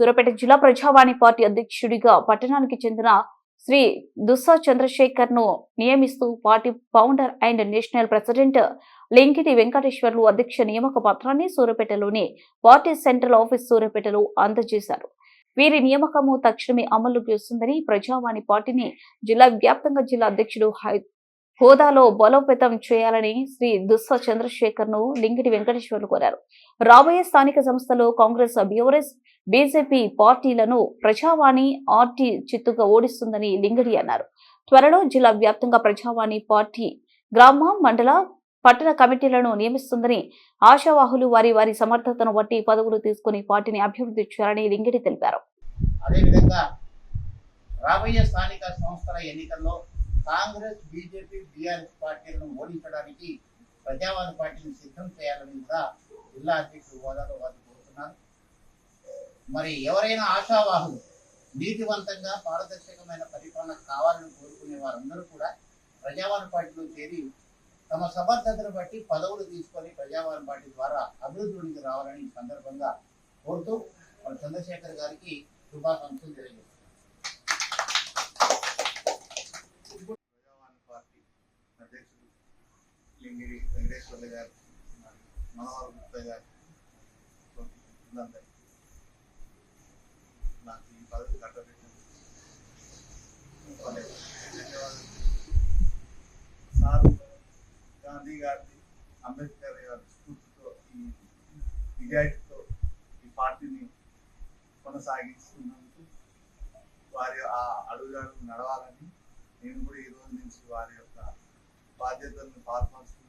సూర్యాపేట జిల్లా ప్రజావాణి పార్టీ అధ్యక్షుడిగా పట్టణానికి చెందిన శ్రీ దుస్సా చంద్రశేఖర్ను నియమిస్తూ party founder and national president Linkiti Venkateswarlu అధ్యక్ష నియామక పత్రాన్ని సూర్యపేటలోని పార్టీ సెంట్రల్ ఆఫీస్ సూర్యపేటలో అందజేశారు. వీరి నియామకము తక్షణమే అమలు వస్తుందని ప్రజావాణి పార్టీని జిల్లా వ్యాప్తంగా జిల్లా అధ్యక్షుడు హై- హోదాలో బలోపేతం చేయాలని శ్రీ దుస్స చంద్రశేఖర్ను లింగిటి వెంకటేశ్వర్లు కోరారు. రాబోయే స్థానిక సంస్థలో కాంగ్రెస్ బీఆర్ఎస్ బీజేపీ పార్టీలను ప్రజావాణి ఆర్టీ చిత్తుగా ఓడిస్తుందని లింగిడి అన్నారు. త్వరలో జిల్లా వ్యాప్తంగా ప్రజావాణి పార్టీ గ్రామ మండల పట్టణ కమిటీలను నియమిస్తుందని ఆశావాహులు వారి వారి సమర్థతను బట్టి పదవులు తీసుకుని పార్టీని అభివృద్ధి చేయాలని లింగిడి తెలిపారు. అదేవిధంగా రాబోయే స్థానిక సంస్థల ఎన్నికల్లో కాంగ్రెస్ బీజేపీ బీఆర్ఎస్ పార్టీలను ఓడించడానికి ప్రజావాద పార్టీని సిద్ధం చేయాలని కూడా జిల్లా అధ్యక్షుడు హోదాలో వారు కోరుతున్నారు. మరి ఎవరైనా ఆశావాహులు నీతివంతంగా పారదర్శకమైన పరిపాలన కావాలని కోరుకునే వారందరూ కూడా ప్రజావాద పార్టీలో చేరి తమ సమర్థతను బట్టి పదవులు తీసుకొని ప్రజావాద పార్టీ ద్వారా అభివృద్ధిలోనికి రావాలని సందర్భంగా కోరుతూ మన చంద్రశేఖర్ గారికి శుభాకాంక్షలు తెలియజేస్తారు ప్రజావాణి పార్టీ అధ్యక్షుడు లింగిరి వెంకటేశ్వర్లు గారు మనోహర్ గుప్తా గారు నాకు ఈ పదవి కట్టబెట్టినందుకు సార్ గాంధీ గారిని అంబేద్కర్ గారి స్ఫూర్తితో ఈ నిజాయితీతో ఈ పార్టీని కొనసాగిస్తున్నందుకు వారి ఆ అడుగుజాడలు నడవాలని నేను కూడా ఈ రోజు నుంచి వారి యొక్క బాధ్యతలను పాల్పంచుకుంటారు